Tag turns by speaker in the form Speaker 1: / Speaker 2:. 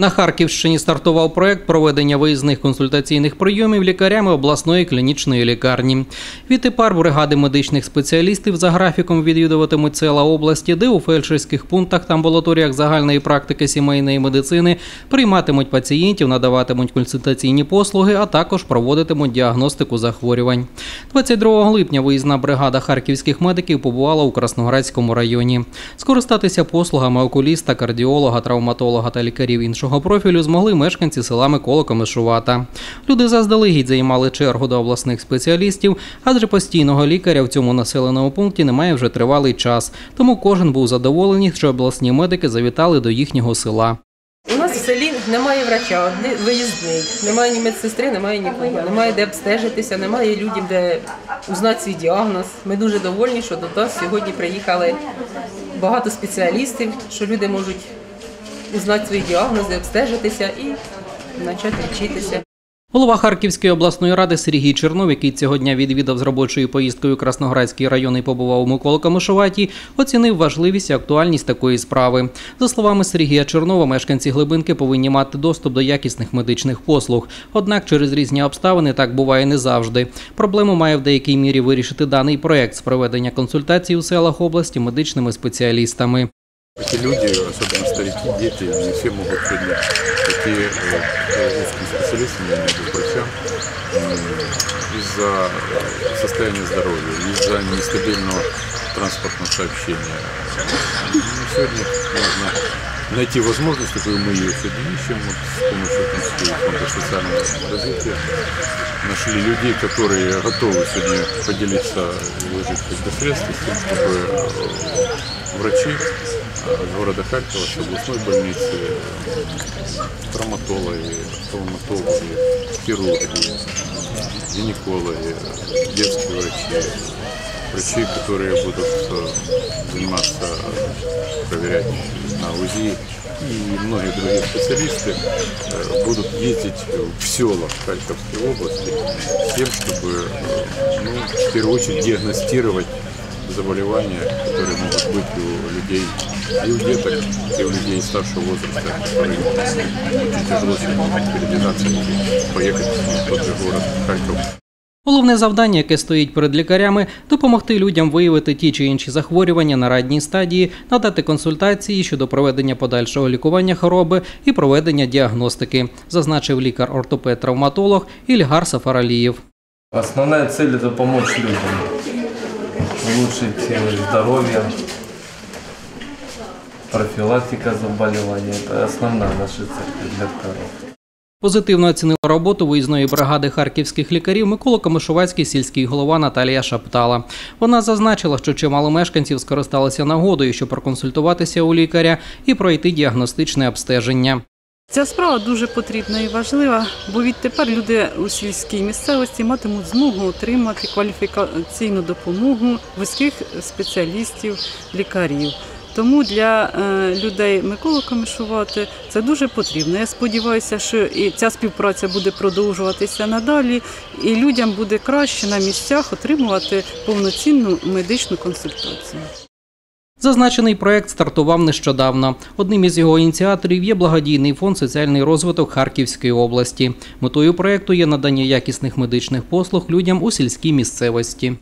Speaker 1: На Харківщині стартував проект проведення виїзних консультаційних прийомів лікарями обласної клінічної лікарні. Відтепер бригади медичних спеціалістів за графіком відвідуватимуть села області, де у фельдшерських пунктах та амбулаторіях загальної практики сімейної медицини прийматимуть пацієнтів, надаватимуть консультаційні послуги, а також проводитимуть діагностику захворювань. 22 липня виїзна бригада харківських медиків побувала у Красноградському районі. Скористатися послугами окуліста, кардіолога, травматолога та лікарів іншого профілю змогли мешканці села Микола Комишувата. Люди заздалегідь займали чергу до обласних спеціалістів, адже постійного лікаря в цьому населеному пункті немає вже тривалий час. Тому кожен був задоволений, що обласні медики завітали до їхнього села.
Speaker 2: У нас в селі немає врача, один виїзний, немає ні медсестри, немає нікого, немає де обстежитися, немає людям, де узнати свій діагноз. Ми дуже довольні, що до нас сьогодні приїхали багато спеціалістів, що люди можуть узнати свої діагнози, обстежитися і почати лічитися.
Speaker 1: Голова Харківської обласної ради Сергій Чернов, який цього дня відвідав з робочою поїздкою Красноградський район і побував у Микола Камишуваті, оцінив важливість і актуальність такої справи. За словами Сергія Чернова, мешканці глибинки повинні мати доступ до якісних медичних послуг. Однак через різні обставини так буває не завжди. Проблему має в деякій мірі вирішити даний проект з проведення консультацій у селах області медичними спеціалістами.
Speaker 3: Эти люди, особенно старики, дети, не все могут сегодня такие э, узкие специалисты, я имею в виду врачам, из-за э, состояния здоровья, из-за нестабильного транспортного сообщения. Ну, сегодня найти возможность, такую мы ее ищем, вот с помощью фонда социального развития. Нашли людей, которые готовы сегодня поделиться и вложить какие-то средства с чтобы э, врачи э, города Харькова, с областной больницы, э, травматологи, травматологи, хирурги, гинекологи, детские врачи, врачи, которые будут э, заниматься, проверять на УЗИ и многие другие специалисты э, будут ездить в села Харьковской области с тем, чтобы э, ну, в первую очередь диагностировать заболевания, которые могут быть у людей, и у деток, и у людей старшего возраста, которые очень тяжело сегодня передвигаться поехать в тот же город Харьков.
Speaker 1: Головне завдання, яке стоїть перед лікарями, допомогти людям виявити ті чи інші захворювання на ранній стадії, надати консультації щодо проведення подальшого лікування хвороби і проведення діагностики, зазначив лікар-ортопед-травматолог Ільгар Сафаралієв.
Speaker 4: Основная цель – это помочь людям, улучшить э, здоровье, профилактика заболеваний. Это основная наша цель как докторов.
Speaker 1: Позитивно оцінила роботу виїзної бригади харківських лікарів Микола Комишувацький сільський голова Наталія Шаптала. Вона зазначила, що чимало мешканців скористалися нагодою, щоб проконсультуватися у лікаря і пройти діагностичне обстеження.
Speaker 5: Ця справа дуже потрібна і важлива, бо відтепер люди у сільській місцевості матимуть змогу отримати кваліфікаційну допомогу вузьких спеціалістів, лікарів. Тому для е, людей Миколи Комишувати це дуже потрібно. Я сподіваюся, що і ця співпраця буде продовжуватися надалі, і людям буде краще на місцях отримувати повноцінну медичну консультацію.
Speaker 1: Зазначений проект стартував нещодавно. Одним із його ініціаторів є благодійний фонд соціальний розвиток Харківської області. Метою проекту є надання якісних медичних послуг людям у сільській місцевості.